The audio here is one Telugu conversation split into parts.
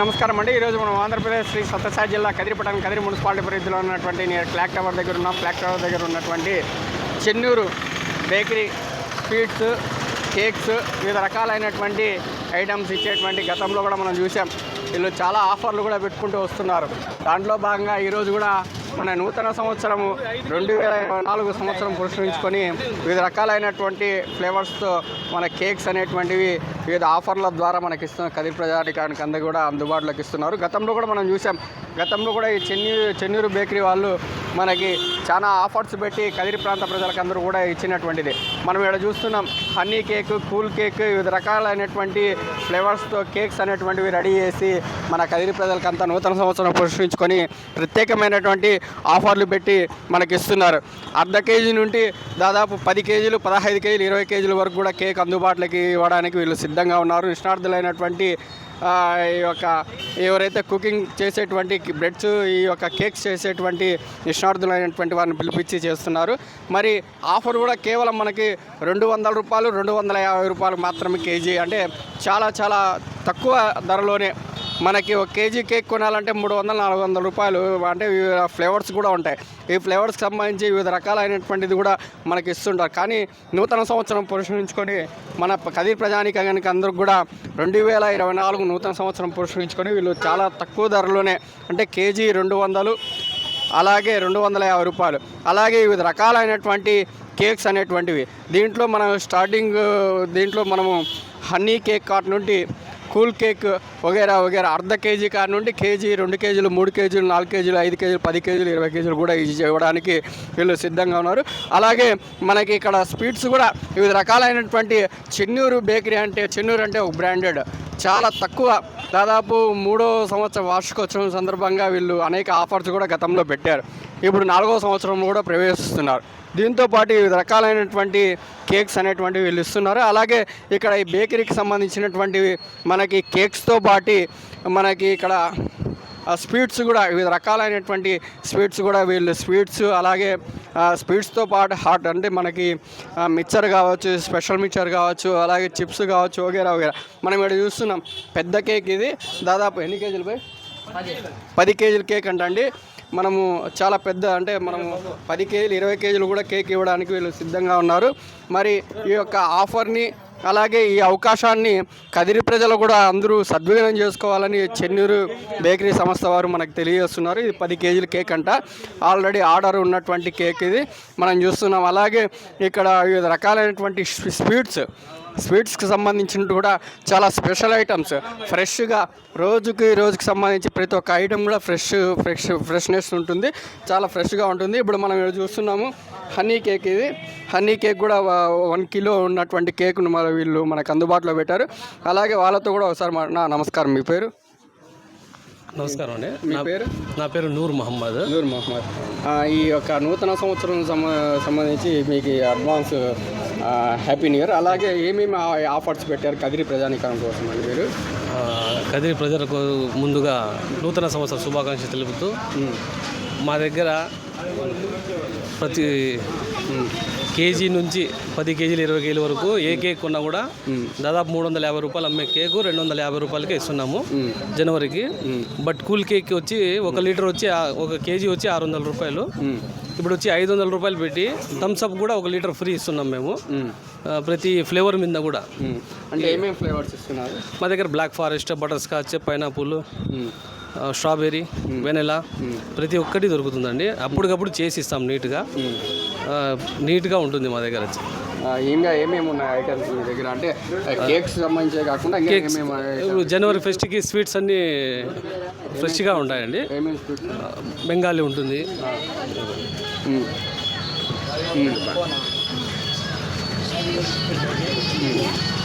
నమస్కారం అండి. ఈరోజు మనం ఆంధ్రప్రదేశ్ శ్రీ సత్యసాయి జిల్లా కదిరిపట్టణం కదిరి మున్సిపాలిటీ పరిధిలో ఉన్నటువంటి నేను క్లాక్ టవర్ దగ్గర ఉన్నాం క్లాక్ టవర్ దగ్గర ఉన్నటువంటి చెన్నూరు బేకరీ స్వీట్స్ కేక్స్ వివిధ రకాలైనటువంటి ఐటమ్స్ ఇచ్చేటువంటి గతంలో కూడా మనం చూసాం. వీళ్ళు చాలా ఆఫర్లు కూడా పెట్టుకుంటూ వస్తున్నారు. దాంట్లో భాగంగా ఈరోజు కూడా మన నూతన సంవత్సరము రెండు వేల ఇరవై నాలుగు సంవత్సరం పురస్కరించుకొని వివిధ రకాలైనటువంటి ఫ్లేవర్స్తో మన కేక్స్ అనేటువంటివి వివిధ ఆఫర్ల ద్వారా మనకి ఇస్తున్న కదిరి ప్రజానికానికి అందరూ కూడా అందుబాటులోకి ఇస్తున్నారు. గతంలో కూడా మనం చూసాం. గతంలో కూడా ఈ చెన్నూరు చెన్నూరు బేకరీ వాళ్ళు మనకి చాలా ఆఫర్స్ పెట్టి కదిరి ప్రాంత ప్రజలకు అందరూ కూడా ఇచ్చినటువంటిది. మనం ఇక్కడ చూస్తున్నాం హనీ కేక్ కూల్ కేక్ వివిధ రకాలైనటువంటి ఫ్లేవర్స్తో కేక్స్ అనేటువంటివి రెడీ చేసి మన కదిరి ప్రజలకు అంతా నూతన సంవత్సరం పురస్కరించుకొని ప్రత్యేకమైనటువంటి ఆఫర్లు పెట్టి మనకి ఇస్తున్నారు అర్ధ కేజీ నుండి దాదాపు పది కేజీలు పదహైదు కేజీలు ఇరవై కేజీల వరకు కూడా కేక్ అందుబాటులోకి ఇవ్వడానికి వీళ్ళు సిద్ధంగా ఉన్నారు. నిష్ణార్థులైనటువంటి ఈ యొక్క ఎవరైతే కుకింగ్ చేసేటువంటి బ్రెడ్స్ ఈ యొక్క కేక్స్ చేసేటువంటి నిష్ణార్థులైనటువంటి వారిని పిలిపించి చేస్తున్నారు. మరి ఆఫర్ కూడా కేవలం మనకి రెండు వందల రూపాయలు రెండు వందల యాభై రూపాయలు మాత్రమే కేజీ. అంటే చాలా చాలా తక్కువ ధరలోనే మనకి ఒక కేజీ కేక్ కొనాలంటే మూడు వందల నాలుగు వందల రూపాయలు. అంటే వివిధ ఫ్లేవర్స్ కూడా ఉంటాయి. ఈ ఫ్లేవర్స్కి సంబంధించి వివిధ రకాలైనటువంటిది కూడా మనకి ఇస్తుంటారు. కానీ నూతన సంవత్సరం పురస్కరించుకొని మన కదీర్ ప్రజానిక కనుక అందరికి కూడా రెండు వేల ఇరవై నాలుగు నూతన సంవత్సరం పురస్కరించుకొని వీళ్ళు చాలా తక్కువ ధరలోనే అంటే కేజీ రెండు వందలు అలాగే రెండు వందల యాభై రూపాయలు. అలాగే వివిధ రకాలైనటువంటి కేక్స్ అనేటువంటివి. దీంట్లో మనం స్టార్టింగ్ దీంట్లో మనము హనీ కేక్ కాట్ నుండి కూల్ కేక్ వగేరా వగేరా. అర్ధ కేజీ కాడ నుండి కేజీ రెండు కేజీలు మూడు కేజీలు నాలుగు కేజీలు ఐదు కేజీలు పది కేజీలు ఇరవై కేజీలు కూడా ఇది ఇవ్వడానికి వీళ్ళు సిద్ధంగా ఉన్నారు. అలాగే మనకి ఇక్కడ స్వీట్స్ కూడా వివిధ రకాలైనటువంటి చెన్నూరు బేకరీ అంటే చెన్నూరు అంటే ఒక బ్రాండెడ్. చాలా తక్కువ. దాదాపు మూడో సంవత్సరం వార్షికోత్సవం సందర్భంగా వీళ్ళు అనేక ఆఫర్స్ కూడా గతంలో పెట్టారు. ఇప్పుడు నాలుగో సంవత్సరం కూడా ప్రవేశిస్తున్నారు. దీంతో పాటు వివిధ రకాలైనటువంటి కేక్స్ అనేటువంటివి వీళ్ళు ఇస్తున్నారు. అలాగే ఇక్కడ ఈ బేకరీకి సంబంధించినటువంటివి మనకి కేక్స్తో పాటు మనకి ఇక్కడ స్వీట్స్ కూడా వివిధ రకాలైనటువంటి స్వీట్స్ కూడా వీళ్ళు స్వీట్స్ అలాగే స్వీట్స్తో పాటు హాట్ అంటే మనకి మిక్చర్ కావచ్చు స్పెషల్ మిక్చర్ కావచ్చు అలాగే చిప్స్ కావచ్చు వగేరా వగేరా. మనం ఇక్కడ చూస్తున్నాం పెద్ద కేక్ ఇది. దాదాపు ఎన్ని కేజీలు పోయి పది కేజీల కేక్ అంటండి మనము చాలా పెద్ద అంటే మనము పది కేజీలు ఇరవై కేజీలు కూడా కేక్ ఇవ్వడానికి వీళ్ళు సిద్ధంగా ఉన్నారు. మరి ఈ యొక్క ఆఫర్ని అలాగే ఈ అవకాశాన్ని కదిరి ప్రజలు కూడా అందరూ సద్వినియోగం చేసుకోవాలని చెన్నూరు బేకరీ సంస్థ వారు మనకు తెలియజేస్తున్నారు. ఇది పది కేజీల కేక్ అంట. ఆల్రెడీ ఆర్డర్ ఉన్నటువంటి కేక్ ఇది. మనం చూస్తున్నాం. అలాగే ఇక్కడ వివిధ రకాలైనటువంటి స్వీట్స్ స్వీట్స్కి సంబంధించినట్టు కూడా చాలా స్పెషల్ ఐటమ్స్. ఫ్రెష్గా రోజుకి రోజుకి సంబంధించి ప్రతి ఒక్క ఐటమ్ కూడా ఫ్రెష్ ఫ్రెష్ ఫ్రెష్నెస్ ఉంటుంది. చాలా ఫ్రెష్గా ఉంటుంది. ఇప్పుడు మనం ఇక్కడ చూస్తున్నాము హనీ కేక్ ఇది. హనీ కేక్ కూడా వన్ కిలో ఉన్నటువంటి కేక్ను మన వీళ్ళు మనకు అందుబాటులో పెట్టారు. అలాగే వాళ్ళతో కూడా ఒకసారి నా నమస్కారం. మీ పేరు? నమస్కారం అండి. నా- పేరు? నా పేరు నూర్ మహమ్మద్. నూర్ మహమ్మద్. ఈ యొక్క నూతన సంవత్సరం సంబ- సంబంధించి మీకు అడ్వాన్స్ హ్యాపీ న్యూ ఇయర్. అలాగే ఏమేమి ఆఫర్స్ పెట్టారు కదిరి ప్రజానీకరణ కోసం అండి మీరు? కదిరి ప్రజలకు ముందుగా నూతన సంవత్సర శుభాకాంక్షలు తెలుపుతూ మా దగ్గర ప్రతి కేజీ నుంచి పది కేజీలు ఇరవై కేజీల వరకు ఏ కేక్ కొన్నా కూడా దాదాపు మూడు వందల యాభై రూపాయలు అమ్మే కేకు రెండు వందల యాభై రూపాయలకే ఇస్తున్నాము జనవరికి. బట్ కూల్ కేక్ వచ్చి ఒక లీటర్ వచ్చి ఒక కేజీ వచ్చి ఆరు వందల రూపాయలు ఇప్పుడు వచ్చి ఐదు వందల రూపాయలు పెట్టి థమ్స్ అప్ కూడా ఒక లీటర్ ఫ్రీ ఇస్తున్నాం మేము. ప్రతి ఫ్లేవర్ మీద కూడా. అంటే ఏమేమి ఫ్లేవర్స్ ఇస్తున్నారు? మా దగ్గర black forest butterscotch pineapple strawberry vanilla ప్రతి ఒక్కటి దొరుకుతుందండి. అప్పటికప్పుడు చేసి ఇస్తాం నీట్గా. నీట్గా ఉంటుంది మా దగ్గర. వచ్చి ఇంకా ఏమేమి ఉన్నాయి ఐటమ్స్ మీ దగ్గర? అంటే కేక్స్ సంబంధించే కాకుండా ఇప్పుడు జనవరి ఫెస్ట్కి స్వీట్స్ అన్నీ ఫ్రెష్గా ఉంటాయండి. బెంగాలీ ఉంటుంది.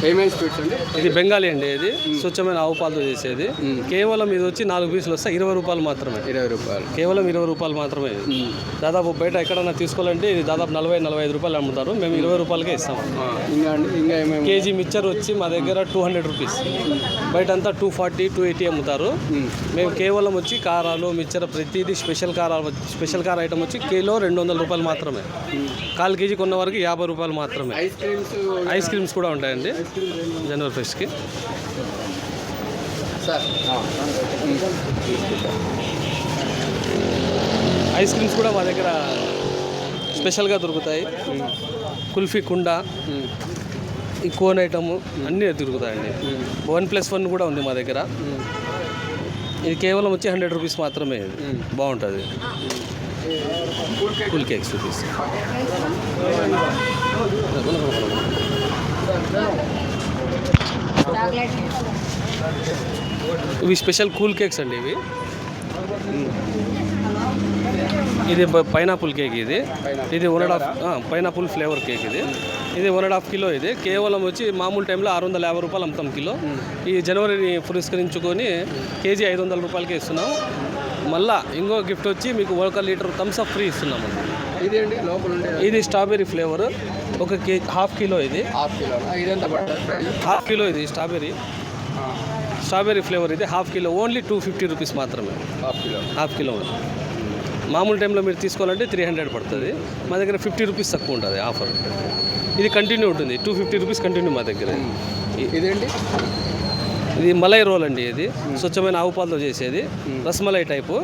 ఏమేమి స్వీట్స్ అండి? ఇది బెంగాలీ అండి ఇది. స్వచ్ఛమైన ఆవు పాలతో చేసేది. కేవలం ఇది వచ్చి నాలుగు పీసులు వస్తాయి. ఇరవై రూపాయలు మాత్రమే. ఇరవై రూపాయలు. కేవలం ఇరవై రూపాయలు మాత్రమే ఇది. దాదాపు బయట ఎక్కడన్నా తీసుకోవాలంటే ఇది దాదాపు నలభై నలభై ఐదు రూపాయలు అమ్ముతారు. మేము ఇరవై రూపాయలకే ఇస్తాం. ఇంకా ఇంకా ఏమేమి? కేజీ మిక్చర్ వచ్చి మా దగ్గర టూ హండ్రెడ్ రూపీస్. బయట అంతా టూ ఫార్టీ టూ ఎయిటీ అమ్ముతారు. మేము. కేవలం వచ్చి కారాలు మిక్చర్ ప్రతిదీ స్పెషల్ కారాలు స్పెషల్ కార్ ఐటమ్ వచ్చి కిలో రెండు వందల రూపాయలు మాత్రమే. కాల్ కేజీ కొన్న వరకు యాభై రూపాయలు మాత్రమే. ఐస్ క్రీమ్స్ ఐస్ క్రీమ్స్ కూడా ఉంటాయండి. జనవరి ఫెస్ట్కి. సార్. ఐస్ క్రీమ్స్ కూడా మా దగ్గర స్పెషల్గా దొరుకుతాయి. కుల్ఫీ కుండ ఈ కోన్ ఐటమ్ అన్నీ దొరుకుతాయండి. వన్ ప్లస్ వన్ కూడా ఉంది మా దగ్గర. ఇది కేవలం వచ్చి హండ్రెడ్ రూపీస్ మాత్రమే బాగుంటుంది. కూల్ కేక్స్ రూపీస్ ఇవి స్పెషల్ కూల్ కేక్స్ అండి ఇవి. ఇది పైనాపుల్ కేక్ ఇది. ఇది one and half pineapple flavour cake ఇది. ఇది వన్ అండ్ హాఫ్ కిలో ఇది. కేవలం వచ్చి మామూలు టైంలో ఆరు వందల యాభై రూపాయలు అమ్ముతాం కిలో. ఈ జనవరిని పురస్కరించుకొని కేజీ ఐదు వందల రూపాయలకి ఇస్తున్నాం. మళ్ళా ఇంకో గిఫ్ట్ వచ్చి మీకు ఒక లీటర్ థమ్స్ అప్ ఫ్రీ ఇస్తున్నాము. ఇదేంటి? లోపల ఇది స్ట్రాబెర్రీ ఫ్లేవర్. ఒక కే హాఫ్ కిలో ఇది. హాఫ్ కిలో హాఫ్ కిలో ఇది స్ట్రాబెర్రీ. స్ట్రాబెర్రీ ఫ్లేవర్ ఇది. Half kilo only two fifty rupees మాత్రమే. Half kilo. Half kilo. మామూలు టైంలో మీరు తీసుకోవాలంటే త్రీ హండ్రెడ్ పడుతుంది. మా దగ్గర ఫిఫ్టీ రూపీస్ తక్కువ ఉంటుంది ఆఫర్. ఇది కంటిన్యూ ఉంటుంది. టూ ఫిఫ్టీ రూపీస్ కంటిన్యూ మా దగ్గర. ఇదేంటి? ఇది మలై రోల్ అండి ఇది. స్వచ్ఛమైన ఆవు పాలతో చేసేది. రసమలై టైపు.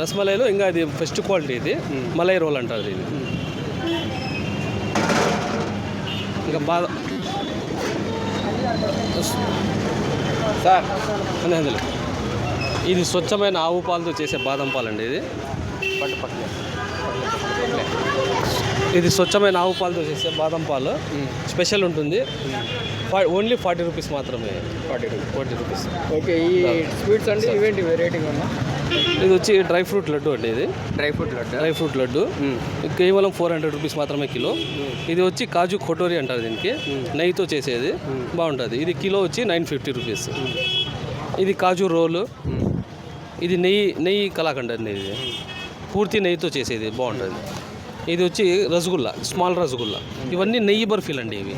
రసమలైలో ఇంకా ఇది ఫస్ట్ క్వాలిటీ ఇది. మలై రోల్ అంటారు ఇది ఇంకా సార్. అందులో ఇది స్వచ్ఛమైన ఆవు పాలతో చేసే బాదం పాలండి ఇది. పట్టు పట్టు. ఇది స్వచ్ఛమైన ఆవు పాలతో చేసే బాదం పాలు. స్పెషల్ ఉంటుంది. ఓన్లీ ఫార్టీ రూపీస్ మాత్రమే. Forty rupees. Forty rupees. Okay ఈ స్వీట్స్ అండి ఇవేంటి వెరైటీగా ఉన్నా ఇది వచ్చి డ్రై ఫ్రూట్ లడ్డు అండి ఇది. Dry fruit laddu? Dry fruit laddu. కేవలం ఫోర్ హండ్రెడ్ రూపీస్ మాత్రమే కిలో. ఇది వచ్చి కాజు కొటోరి అంటారు దీనికి. నెయ్యితో చేసేది. బాగుంటుంది. ఇది కిలో వచ్చి నైన్ ఫిఫ్టీ రూపీస్. ఇది కాజు రోలు. ఇది నెయ్యి నెయ్యి కలాకండ్ అండి ఇది. పూర్తి నెయ్యితో చేసేది. బాగుంటుంది. ఇది వచ్చి రసగుల్లా స్మాల్ రసగుల్లా. ఇవన్నీ నెయ్యి బర్ఫీలు అండి ఇవి.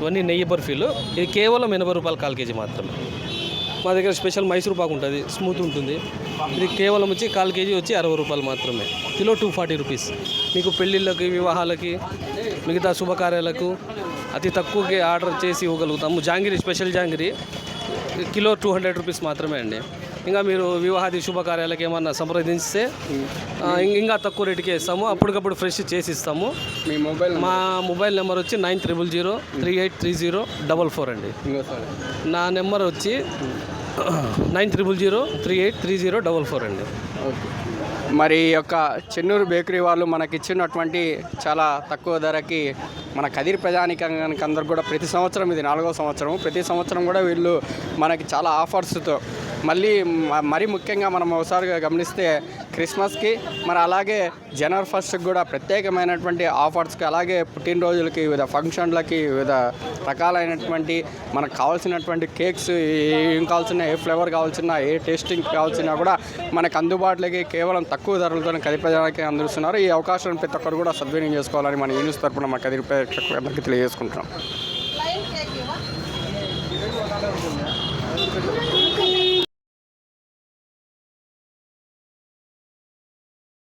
ఇవన్నీ నెయ్యి బర్ఫీలు. ఇది కేవలం ఎనభై రూపాయలు కాల్ కేజీ మాత్రమే. మా దగ్గర స్పెషల్ మైసూర్ పాకు ఉంటుంది స్మూత్ ఉంటుంది. ఇది కేవలం వచ్చి కాల్ కేజీ వచ్చి అరవై రూపాయలు మాత్రమే. Kilo two forty rupees. మీకు పెళ్ళిళ్ళకి వివాహాలకి మిగతా శుభకార్యాలకు అతి తక్కువకి ఆర్డర్ చేసి ఇవ్వగలుగుతాము. Jangiri special jangiri kilo two hundred rupees మాత్రమే అండి. ఇంకా మీరు వివాహాది శుభకార్యాలకు ఏమన్నా సంప్రదిస్తే ఇంకా తక్కువ రేటుకే ఇస్తాము. అప్పటికప్పుడు ఫ్రెష్ చేసి ఇస్తాము. మీ మొబైల్ మా మొబైల్ నెంబర్ వచ్చి nine triple zero three eight three zero double four అండి. నా నెంబర్ వచ్చి nine triple zero three eight three zero double four అండి. ఓకే. మరి యొక్క చెన్నూరు బేకరీ వాళ్ళు మనకి ఇచ్చినటువంటి చాలా తక్కువ ధరకి మన కదిరి ప్రజానికానికి అందరికి కూడా ప్రతి సంవత్సరం ఇది నాలుగో సంవత్సరం. ప్రతి సంవత్సరం కూడా వీళ్ళు మనకి చాలా ఆఫర్స్తో మళ్ళీ మరీ ముఖ్యంగా మనం ఒకసారిగా గమనిస్తే క్రిస్మస్కి మరి అలాగే జనవరి ఫస్ట్కి కూడా ప్రత్యేకమైనటువంటి ఆఫర్స్కి అలాగే పుట్టినరోజులకి వివిధ ఫంక్షన్లకి వివిధ రకాలైనటువంటి మనకు కావాల్సినటువంటి కేక్స్ ఏం కావాల్సిన ఏ ఫ్లేవర్ కావాల్సిన ఏ టేస్టింగ్ కావాల్సినా కూడా మనకు అందుబాటులోకి కేవలం తక్కువ ధరలతో కదిపేదానికి ప్రజలకి అందిస్తున్నారు. ఈ అవకాశాన్ని ప్రతి ఒక్కరు కూడా సద్వినియోగం చేసుకోవాలని మన యూనిస్ తరఫున మా కదిరి ప్రేక్షకులందరికీ తెలియజేసుకుంటున్నాం.